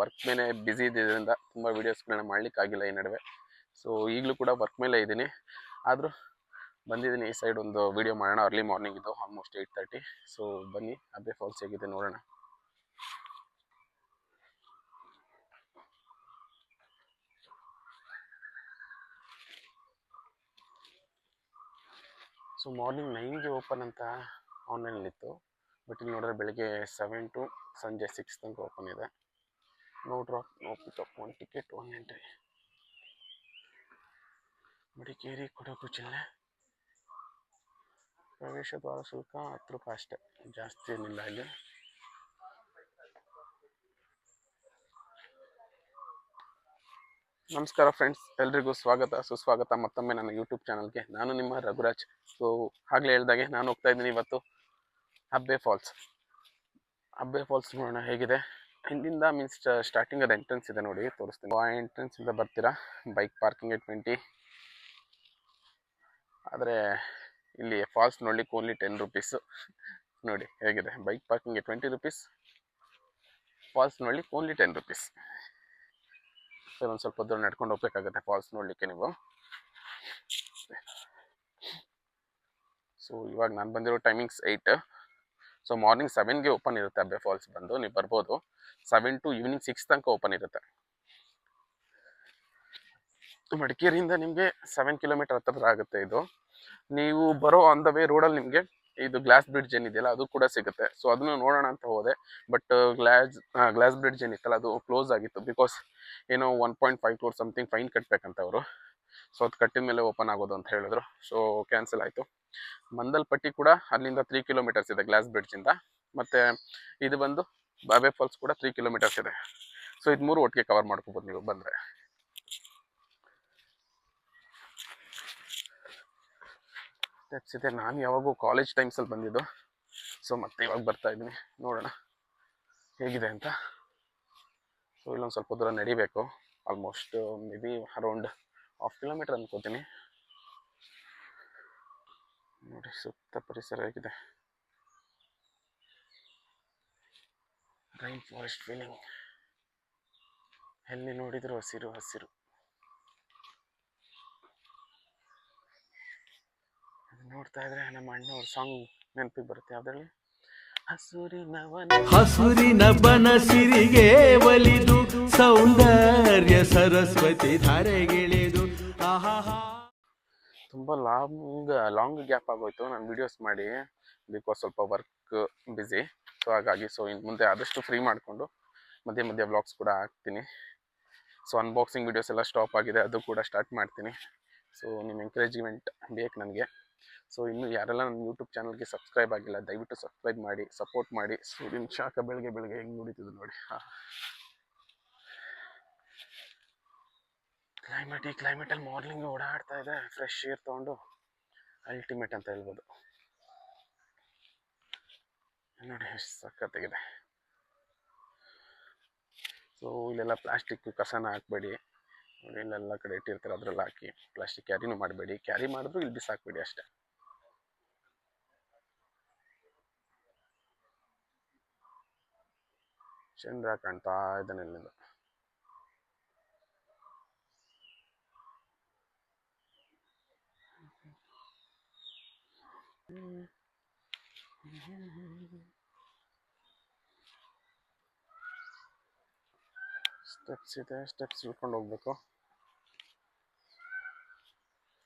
Work ಮೇಲೆ busy ಇದ್ದಿದ್ದರಿಂದ ತುಂಬ ವೀಡಿಯೋಸ್ಗಳನ್ನ ಮಾಡಲಿಕ್ಕಾಗಿಲ್ಲ ಈ ನಡುವೆ. ಸೊ ಈಗಲೂ ಕೂಡ ವರ್ಕ್ ಮೇಲೆ ಇದ್ದೀನಿ. ಆದರೂ ಬಂದಿದ್ದೀನಿ ಈ ಸೈಡ್ ಒಂದು ವಿಡಿಯೋ ಮಾಡೋಣ. ಅರ್ಲಿ ಮಾರ್ನಿಂಗ್ ಇದು ಆಲ್ಮೋಸ್ಟ್ ಏಯ್ಟ್ ತರ್ಟಿ ಸೊ ಬನ್ನಿ ಅಬ್ಬೆ ಫಾಲ್ಸ್ ಹೇಗಿದೆ ನೋಡೋಣ. ಸೊ ಮಾರ್ನಿಂಗ್ ನೈನ್ಗೆ ಓಪನ್ ಅಂತ ಆನ್ಲೈನಲ್ಲಿತ್ತು ಬಟ್ ಇಲ್ಲಿ ನೋಡಿದ್ರೆ ಬೆಳಗ್ಗೆ ಸೆವೆನ್ ಟು ಸಂಜೆ ಸಿಕ್ಸ್ ತನಕ ಓಪನ್ ಇದೆ. No drop no pickup one ticket one entry Madikeri Kodagu ಜಿಲ್ಲೆ ಪ್ರವೇಶ ದ್ವಾರ ಶುಲ್ಕ ಹತ್ತು ರೂಪಾಯಿ ಜಾಸ್ತಿ ಏನಿಲ್ಲ ಇಲ್ಲಿ. ನಮಸ್ಕಾರ ಫ್ರೆಂಡ್ಸ್ ಎಲ್ರಿಗೂ ಸ್ವಾಗತ, ಸುಸ್ವಾಗತ. ಮತ್ತೊಮ್ಮೆ ನನ್ನ ಯೂಟ್ಯೂಬ್ ಚಾನಲ್ಗೆ ನಾನು ನಿಮ್ಮ ರಘುರಾಜ್. ಸೊ ಆಗಲೇ ಹೇಳ್ದಾಗೆ ನಾನು ಹೋಗ್ತಾ ಇದ್ದೀನಿ ಇವತ್ತು ಅಬ್ಬೆ ಫಾಲ್ಸ್ ಅಬ್ಬೆ ಫಾಲ್ಸ್ ನೋಡೋಣ ಹೇಗಿದೆ. ಹಿಂದಿಂದ ಮೀನ್ಸ್ ಸ್ಟಾರ್ಟಿಂಗ್ ಅದು ಎಂಟ್ರೆನ್ಸ್ ಇದೆ ನೋಡಿ, ತೋರಿಸ್ತೀನಿ. ಆ ಎಂಟ್ರೆನ್ಸ್ ಇಂದ ಬರ್ತೀರಾ? ಬೈಕ್ ಪಾರ್ಕಿಂಗ್ ಟ್ವೆಂಟಿ ಆದರೆ ಇಲ್ಲಿ ಫಾಲ್ಸ್ ನೋಡ್ಲಿಕ್ಕೆ ಓನ್ಲಿ ಟೆನ್ ರುಪೀಸು ನೋಡಿ, ಹೇಗಿದೆ? ಬೈಕ್ ಪಾರ್ಕಿಂಗ್ಗೆ ಟ್ವೆಂಟಿ ರುಪೀಸ್ ಫಾಲ್ಸ್ ನೋಡ್ಲಿಕ್ಕೆ ಓನ್ಲಿ ಟೆನ್ ರುಪೀಸ್ ಸರ್, ಒಂದು ಸ್ವಲ್ಪ ದೂರ ನಡ್ಕೊಂಡು ಹೋಗ್ಬೇಕಾಗತ್ತೆ ಫಾಲ್ಸ್ ನೋಡಲಿಕ್ಕೆ ನೀವು. ಸೊ ಇವಾಗ ನಾನು ಬಂದಿರೋ ಟೈಮಿಂಗ್ಸ್ ಏಯ್ಟ್ ಸೊ ಮಾರ್ನಿಂಗ್ ಸೆವೆನ್ಗೆ ಓಪನ್ ಇರುತ್ತೆ ಅಬ್ಬೆ ಫಾಲ್ಸ್ ಬಂದು, ನೀವು ಬರ್ಬೋದು. ಸೆವೆನ್ ಟು ಈವ್ನಿಂಗ್ ಸಿಕ್ಸ್ ತನಕ ಓಪನ್ ಇರುತ್ತೆ. ಮಡಿಕೇರಿಯಿಂದ ನಿಮಗೆ ಸೆವೆನ್ ಕಿಲೋಮೀಟರ್ ಹತ್ತಿರ ಆಗುತ್ತೆ ಇದು. ನೀವು ಬರೋ ಆನ್ ದ ವೇ ರೋಡಲ್ಲಿ ನಿಮಗೆ ಇದು ಗ್ಲಾಸ್ ಬ್ರಿಡ್ಜ್ ಏನಿದೆಯಲ್ಲ ಅದು ಕೂಡ ಸಿಗುತ್ತೆ. ಸೊ ಅದನ್ನು ನೋಡೋಣ ಅಂತ ಹೋದೆ. ಬಟ್ ಗ್ಲಾಸ್ ಗ್ಲಾಸ್ ಬ್ರಿಡ್ಜ್ ಏನಿತ್ತಲ್ಲ ಅದು ಕ್ಲೋಸ್ ಆಗಿತ್ತು. ಬಿಕಾಸ್ ಏನೋ one point five crore something fine ಕಟ್ಟಬೇಕಂತ ಅವರು ಸೊ ಅದು ಕಟ್ಟಿದ ಮೇಲೆ ಓಪನ್ ಆಗೋದು ಅಂತ ಹೇಳಿದ್ರು. ಸೊ ಕ್ಯಾನ್ಸಲ್ ಆಯಿತು. ಮಂದಲ್ಪಟ್ಟಿ ಕೂಡ ಅಲ್ಲಿಂದ ತ್ರೀ ಕಿಲೋಮೀಟರ್ಸ್ ಇದೆ ಗ್ಲಾಸ್ ಬ್ರಿಡ್ಜಿಂದ ಮತ್ತು, ಇದು ಬಂದು ಬಾಬೆ ಫಾಲ್ಸ್ ಕೂಡ ತ್ರೀ ಕಿಲೋಮೀಟರ್ಸ್ ಇದೆ. ಸೊ ಇದು ಮೂರು ಒಟ್ಟಿಗೆ ಕವರ್ ಮಾಡ್ಕೋಬೋದು ನೀವು ಬಂದರೆ. ಸ್ಟೆಪ್ಸ್ ಇದೆ ನಾನು ಯಾವಾಗೂ ಕಾಲೇಜ್ ಟೈಮ್ಸಲ್ಲಿ ಬಂದಿದ್ದು. ಸೊ ಮತ್ತೆ ಇವಾಗ ಬರ್ತಾ ಇದ್ದೀನಿ. ನೋಡೋಣ ಹೇಗಿದೆ ಅಂತ. ಸೊ ಇಲ್ಲೊಂದು ಸ್ವಲ್ಪ ದೂರ ನಡಿಬೇಕು. Almost may be around half kilometre ಅನ್ಕೋತೀನಿ. ನೋಡಿ ಸುತ್ತ ಪರಿಸರ ಹೇಗಿದೆ ರೈನ್ ಫಾರೆಸ್ಟ್ ಫೀಲಿಂಗ್ ಎಲ್ಲಿ ನೋಡಿದ್ರು ಹಸಿರು ಹಸಿರು. ನೋಡ್ತಾ ಇದ್ರೆ ನಮ್ಮ ಅಣ್ಣವ್ರ ಸಾಂಗ್ ನೆನಪಿಗೆ ಬರುತ್ತೆ. ಅದರಲ್ಲಿ ಹಸುರಿನ ಹಸುರಿನ ಬನಸಿರಿಗೆ ಒಲಿದು ಸೌಂದರ್ಯ ಸರಸ್ವತಿ ಧಾರೆಗಿಳಿದು. ತುಂಬ ಲಾಂಗ್ ಲಾಂಗ್ ಗ್ಯಾಪ್ ಆಗೋಯ್ತು. ನಾನು ವಿಡಿಯೋಸ್ ಮಾಡಿ ಬಿಕಾಸ್ ಸ್ವಲ್ಪ ವರ್ಕ್ ಬ್ಯುಸಿ ಸೊ ಹಾಗಾಗಿ ಸೊ ಇನ್ನು ಮುಂದೆ ಆದಷ್ಟು ಫ್ರೀ ಮಾಡಿಕೊಂಡು ಮಧ್ಯೆ ಮಧ್ಯೆ ಬ್ಲಾಗ್ಸ್ ಕೂಡ ಹಾಕ್ತೀನಿ. ಸೊ ಅನ್ಬಾಕ್ಸಿಂಗ್ ವೀಡಿಯೋಸ್ ಎಲ್ಲ ಸ್ಟಾಪ್ ಆಗಿದೆ, ಅದು ಕೂಡ ಸ್ಟಾರ್ಟ್ ಮಾಡ್ತೀನಿ. ಸೊ ನಿಮ್ಮ ಎಂಕರೇಜ್ಮೆಂಟ್ ಬೇಕು ನನಗೆ. ಸೊ ಇನ್ನು ಯಾರೆಲ್ಲ ನನ್ನ ಯೂಟ್ಯೂಬ್ ಚಾನಲ್ಗೆ ಸಬ್ಸ್ಕ್ರೈಬ್ ಆಗಿಲ್ಲ, ದಯವಿಟ್ಟು ಸಬ್ಸ್ಕ್ರೈಬ್ ಮಾಡಿ ಸಪೋರ್ಟ್ ಮಾಡಿ. ಸೂರ್ಯನ ಶಾಖ ಬೆಳಗ್ಗೆ ಬೆಳಗ್ಗೆ ಹೆಂಗೆ ನೋಡಿತಿದ್ದು ನೋಡಿ. ಕ್ಲೈಮೇಟ್ ಈ ಕ್ಲೈಮೇಟಲ್ಲಿ ಮಾರ್ನಿಂಗ್ ಓಡಾಡ್ತಾ ಇದೆ ಫ್ರೆಶ್ ಏರ್ ತೊಗೊಂಡು ಅಲ್ಟಿಮೇಟ್ ಅಂತ ಹೇಳ್ಬೋದು. ನೋಡಿ ಎಷ್ಟು ಸಖತ್ತಾಗಿದೆ. ಸೊ ಇಲ್ಲೆಲ್ಲ ಪ್ಲಾಸ್ಟಿಕ್ ಕಸನ ಹಾಕ್ಬೇಡಿ. ನೋಡಿ, ಇಲ್ಲೆಲ್ಲ ಕಡೆ ಇಟ್ಟಿರ್ತಾರೆ, ಅದ್ರಲ್ಲಿ ಹಾಕಿ. ಪ್ಲಾಸ್ಟಿಕ್ ಕ್ಯಾರಿನೂ ಮಾಡಬೇಡಿ. ಕ್ಯಾರಿ ಮಾಡಿದ್ರು ಇಲ್ಲಿ ಬಿಸಾಕ್ಬೇಡಿ ಅಷ್ಟೇ. ಚಂದ್ರ ಕಾಣ್ತಾ ಇದ್ದಾನೆ ಇಲ್ಲಿಂದ. ಸ್ಟೆಪ್ಸ್ ಇದೆ ಸ್ಟೆಪ್ಸ್ ಇಳ್ಕೊಂಡು ಹೋಗ್ಬೇಕು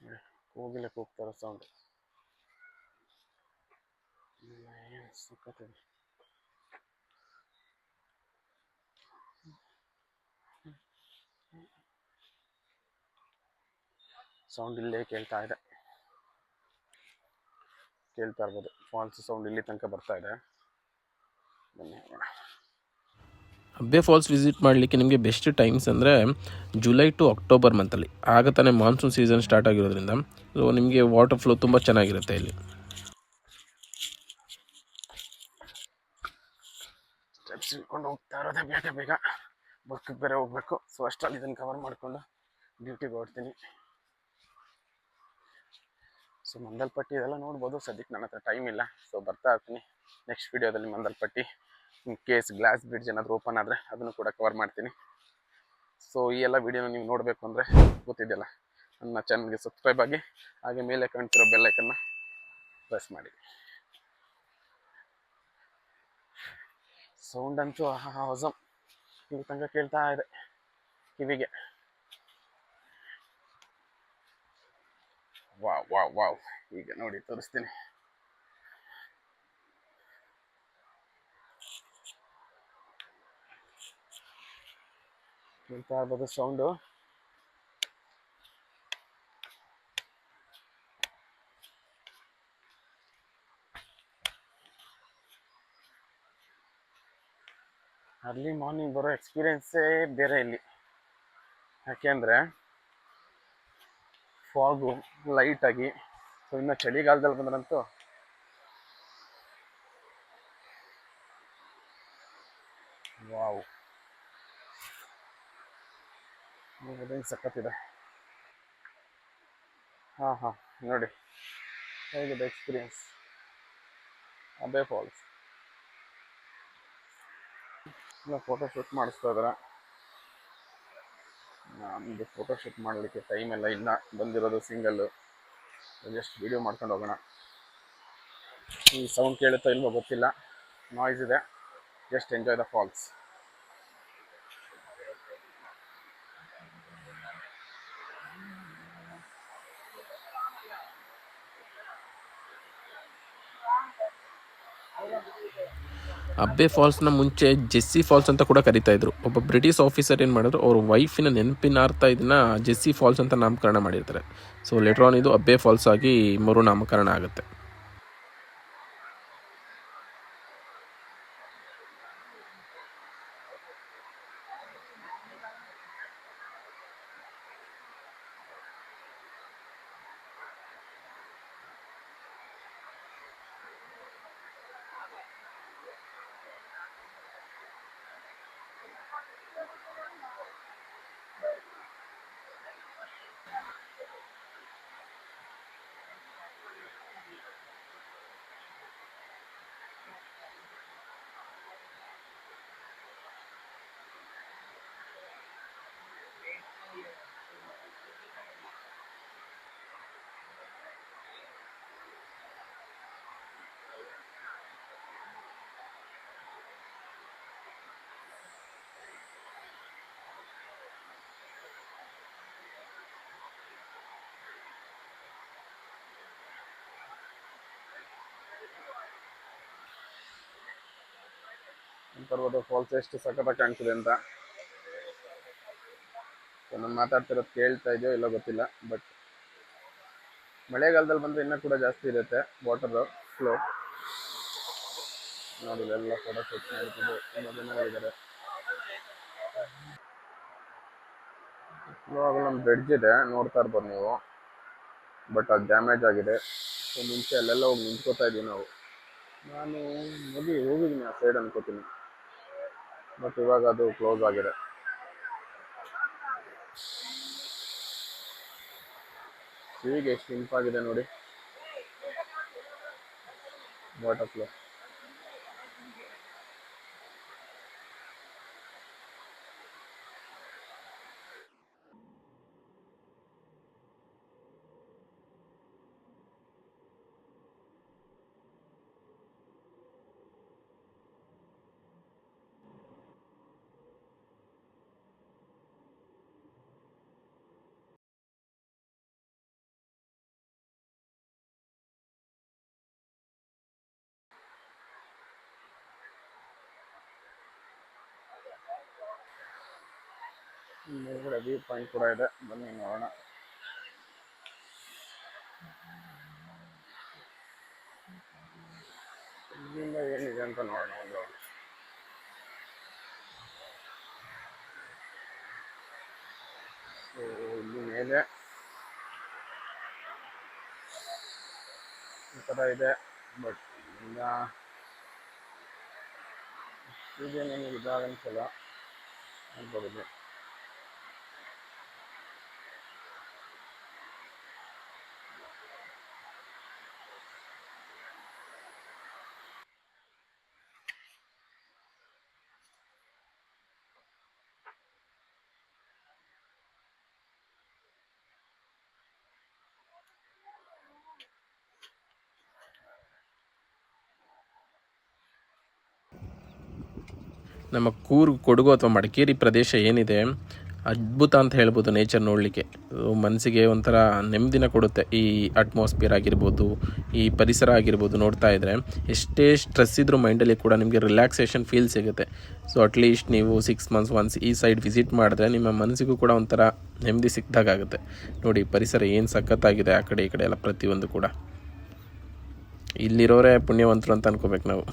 ನೋಡಿ, ಕೋಗಿಲೆ ಕೂಗ್ತಾರ ಸೌಂಡ್ ಏನು ಸಖತ್ತಿದೆ ಸೌಂಡ್ ಇಲ್ಲೇ ಕೇಳ್ತಾ ಇದೆ ಕೇಳ್ತಾ ಇರ್ಬೋದು. ಫಾಲ್ಸ್ ಸೌಂಡ್ ಇಲ್ಲಿ ತನಕ ಬರ್ತಾ ಇದೆ. ಬನ್ನಿ. ಹೋಗೋಣ ಅಬ್ಬೆ ಫಾಲ್ಸ್ ವಿಸಿಟ್ ಮಾಡಲಿಕ್ಕೆ ನಿಮಗೆ ಬೆಸ್ಟ್ ಟೈಮ್ಸ್ ಅಂದರೆ ಜುಲೈ ಟು ಅಕ್ಟೋಬರ್ ಮಂತಲ್ಲಿ ಆಗ ತಾನೇ ಮಾನ್ಸೂನ್ ಸೀಸನ್ ಸ್ಟಾರ್ಟ್ ಆಗಿರೋದ್ರಿಂದ. ಸೊ ನಿಮಗೆ ವಾಟರ್ ಫ್ಲೋ ತುಂಬ ಚೆನ್ನಾಗಿರುತ್ತೆ ಇಲ್ಲಿ. ಸ್ಟೆಪ್ಸ್ ಹಿಡ್ಕೊಂಡು ಹೋಗ್ತಾ ಇರೋದೇ ಬೇಗ ಬೇಗ. ಬಸ್ಗೆ ಬೇರೆ ಹೋಗ್ಬೇಕು. ಸೊ ಅಷ್ಟರಲ್ಲಿ ಇದನ್ನು ಕವರ್ ಮಾಡಿಕೊಂಡು ಡ್ಯೂಟಿಗೆ ಹೊರಡ್ತೀನಿ. ಸೊ ಮಂದಲ್ಪಟ್ಟಿ ಇದೆಲ್ಲ ನೋಡ್ಬೋದು. ಸದ್ಯಕ್ಕೆ ನನ್ನ ಹತ್ರ ಟೈಮ್ ಇಲ್ಲ. ಸೊ ಬರ್ತಾ ಇರ್ತೀನಿ. ನೆಕ್ಸ್ಟ್ ವೀಡಿಯೋದಲ್ಲಿ Mandalpatti in case glass bridge ಏನಾದರೂ ಓಪನ್ ಆದರೆ ಅದನ್ನು ಕೂಡ ಕವರ್ ಮಾಡ್ತೀನಿ. ಸೊ ಈ ಎಲ್ಲ ವೀಡಿಯೋನ ನೀವು ನೋಡಬೇಕು ಅಂದರೆ ಗೊತ್ತಿದೆಯಲ್ಲ. ನನ್ನ ಚಾನಲ್ಗೆ ಸಬ್ಸ್ಕ್ರೈಬ್ ಆಗಿ, ಹಾಗೆ ಮೇಲೆ ಕಾಣ್ತಿರೋ ಬೆಲ್ಲೈಕನ್ನ ಪ್ರೆಸ್ ಮಾಡಿ. ಸೌಂಡ್ ಅಂತೂ ಹೊಸ. ಇಲ್ಲಿ ತನಕ ಕೇಳ್ತಾ ಇದೆ ಕಿವಿಗೆ. ವಾವ್ ವಾವ್ ವಾವ್ ಈಗ ನೋಡಿ ತೋರಿಸ್ತೀನಿ ಕೇಳ್ತಾ ಇರ್ಬೋದು ಸೌಂಡು ಅರ್ಲಿ ಮಾರ್ನಿಂಗ್ ಬರೋ ಎಕ್ಸ್ಪೀರಿಯನ್ಸೇ ಬೇರೆ ಇಲ್ಲಿ ಯಾಕೆಂದರೆ ಫಾಗು ಲೈಟಾಗಿ ಸೊ ಇನ್ನು ಚಳಿಗಾಲದಲ್ಲಿ ಬಂದ್ರಂತೂ ವಾವ್. ಅದೇನು ಸಖತ್ತಿದೆ ಹಾಂ ಹಾಂ, ನೋಡಿ. ಹೇಗಿದೆ experience Abbey Falls photo shoot ಮಾಡಿಸ್ತಾ ಇದ್ದಾರೆ. ಫೋಟೋ ಶೂಟ್ ಮಾಡಲಿಕ್ಕೆ ಟೈಮ್ ಎಲ್ಲ ಇಲ್ಲ. ಬಂದಿರೋದು ಸಿಂಗಲ್ಲು ಜಸ್ಟ್ ವಿಡಿಯೋ ಮಾಡ್ಕೊಂಡು ಹೋಗೋಣ. ಈ ಸೌಂಡ್ ಕೇಳುತ್ತೋ ಇಲ್ವೋ ಗೊತ್ತಿಲ್ಲ. ನಾಯ್ಸ್ ಇದೆ. Just enjoy the falls Abbey ಫಾಲ್ಸ್ನ ಮುಂಚೆ ಜೆಸ್ಸಿ ಫಾಲ್ಸ್ ಅಂತ ಕೂಡ ಕರಿತಾ ಇದ್ರು. ಒಬ್ಬ ಬ್ರಿಟಿಷ್ ಆಫೀಸರ್ ಏನು ಮಾಡಿದ್ರು, ಅವ್ರ ವೈಫಿನ ನೆನಪಿನಾರ್ಥ ಇದನ್ನ ಜೆಸ್ಸಿ ಫಾಲ್ಸ್ ಅಂತ ನಾಮಕರಣ ಮಾಡಿರ್ತಾರೆ. ಸೊ ಲೆಟ್ರಾನ್ ಇದು ಅಬ್ಬೆ ಫಾಲ್ಸ್ ಆಗಿ ಮರು ನಾಮಕರಣ ಆಗುತ್ತೆ. ಪರ್ವತ ಫಾಲ್ಸ್ ಎಷ್ಟು ಸಖತ್ತಾಗಿ ಕಾಣ್ತಿದೆ ಅಂತ. ನಾನು ಮಾತಾಡ್ತಿರೋದು ಕೇಳ್ತಾ ಇದೆಯೋ ಇಲ್ಲ ಗೊತ್ತಿಲ್ಲ ಬಟ್ ಮಳೆಗಾಲದಲ್ಲಿ ಬಂದರೆ ಇನ್ನೂ ಕೂಡ ಜಾಸ್ತಿ ಇರುತ್ತೆ ವಾಟರ್ ಫ್ಲೋ ನೋಡಿ ಎಲ್ಲ ಫೋಟೋ ಶೂಟ್ ಮಾಡ್ತಿದ್ದು. ತುಂಬ ಜನಗಳಿದ್ದಾರೆ ಇವಾಗ ನಮ್ಮ ಬ್ರಿಡ್ಜ್ ಇದೆ, ನೋಡ್ತಾ ಇರ್ಬೋದು ನೀವು ಬಟ್ ಅದು ಡ್ಯಾಮೇಜ್ ಆಗಿದೆ. ಸೊ ಮುಂಚೆ ಅಲ್ಲೆಲ್ಲ ಹೋಗಿ ನಿಂತ್ಕೋತಾ ಇದ್ದೀವಿ ನಾವು. ನಾನು ಹೋಗಿ ಹೋಗಿದ್ದೀನಿ ಆ ಸೈಡ್ ಅನ್ಕೋತೀನಿ. ಬಟ್ ಇವಾಗ ಅದು ಕ್ಲೋಸ್ ಆಗಿದೆ. ಹೀಗೆ ಎಷ್ಟು ಇಂಪಾಗಿದೆ ನೋಡಿ. ವಾಟರ್ ಫ್ಲೋ ಮೇಲ್ಗಡೆ ವ್ಯೂ ಪಾಯಿಂಟ್ ಕೂಡ ಇದೆ. ಬನ್ನಿ ನೋಡೋಣ. ಇಲ್ಲಿಂದ ಏನಿದೆ ಅಂತ ನೋಡೋಣ ಒಂದು ಇಲ್ಲಿ ಮೇಲೆ. ಈ ಥರ ಇದೆ, ಬಟ್ ಇಲ್ಲಿಂದ ಇದೇನೇನು ಇದಾಗ ಅನ್ಸಲ್ಲ. ನೋಡ್ಬೋದು. ನಮ್ಮ ಕೂರ್ಗ್ ಕೊಡಗು ಅಥವಾ ಮಡಿಕೇರಿ ಪ್ರದೇಶ ಏನಿದೆ ಅದ್ಭುತ ಅಂತ ಹೇಳ್ಬೋದು ನೇಚರ್ ನೋಡಲಿಕ್ಕೆ. ಮನಸ್ಸಿಗೆ ಒಂಥರ ನೆಮ್ಮದಿನ ಕೊಡುತ್ತೆ. ಈ ಅಟ್ಮಾಸ್ಫಿಯರ್ ಆಗಿರ್ಬೋದು, ಈ ಪರಿಸರ ಆಗಿರ್ಬೋದು ನೋಡ್ತಾ ಇದ್ದರೆ ಎಷ್ಟೇ ಸ್ಟ್ರೆಸ್ ಇದ್ರೂ ಮೈಂಡಲ್ಲಿ ಕೂಡ ನಿಮಗೆ ರಿಲ್ಯಾಕ್ಸೇಷನ್ ಫೀಲ್ ಸಿಗುತ್ತೆ. ಸೊ ಅಟ್ಲೀಸ್ಟ್ ನೀವು ಸಿಕ್ಸ್ ಮಂತ್ಸ್ ಒನ್ಸ್ ಈ ಸೈಡ್ ವಿಸಿಟ್ ಮಾಡಿದ್ರೆ ನಿಮ್ಮ ಮನಸ್ಸಿಗೂ ಕೂಡ ಒಂಥರ ನೆಮ್ಮದಿ ಸಿಕ್ದಾಗುತ್ತೆ ನೋಡಿ ಪರಿಸರ ಏನು ಸಖತ್ತಾಗಿದೆ ಆ ಕಡೆ ಈ ಕಡೆ ಎಲ್ಲ ಪ್ರತಿಯೊಂದು ಕೂಡ. ಇಲ್ಲಿರೋರೇ ಪುಣ್ಯವಂತರು ಅಂತ ಅನ್ಕೋಬೇಕು ನಾವು.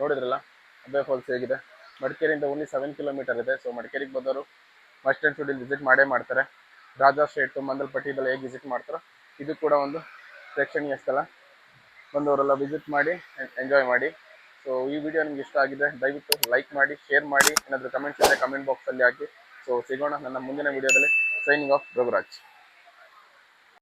ನೋಡಿದ್ರಲ್ಲ? ಅಬ್ಬೆ ಫಾಲ್ಸ್ ಹೇಗಿದೆ? ಮಡಿಕೇರಿಯಿಂದ ಓನ್ಲಿ ಸೆವೆನ್ ಕಿಲೋಮೀಟರ್ ಇದೆ. ಸೊ ಮಡಿಕೇರಿಗೆ ಬಂದವರು ಮಸ್ಟ್ ಆ್ಯಂಡ್ ಶುಡ್ ಇಲ್ಲಿ ವಿಸಿಟ್ ಮಾಡೇ ಮಾಡ್ತಾರೆ. ರಾಜಾ ಸ್ಟ್ರೇಟ್ ಮಂದಲ್ಪಟ್ಟಿ ಇದೆಲ್ಲ ಹೇಗೆ ವಿಸಿಟ್ ಮಾಡ್ತಾರೋ, ಇದು ಕೂಡ ಒಂದು ಪ್ರೇಕ್ಷಣೀಯ ಸ್ಥಳ. ಬಂದವರೆಲ್ಲ ವಿಸಿಟ್ ಮಾಡಿ ಎಂಜಾಯ್ ಮಾಡಿ. ಸೊ ಈ ವಿಡಿಯೋ ನಿಮ್ಗೆ ಇಷ್ಟ ಆಗಿದೆ, ದಯವಿಟ್ಟು ಲೈಕ್ ಮಾಡಿ ಶೇರ್ ಮಾಡಿ. ಏನಾದರೂ ಕಮೆಂಟ್ಸ್ ಇದ್ದರೆ ಕಮೆಂಟ್ ಬಾಕ್ಸಲ್ಲಿ ಹಾಕಿ. ಸೊ ಸಿಗೋಣ ನನ್ನ ಮುಂದಿನ ವಿಡಿಯೋದಲ್ಲಿ ಸೈನಿಂಗ್ ಆಫ್ ರಘುರಾಜ್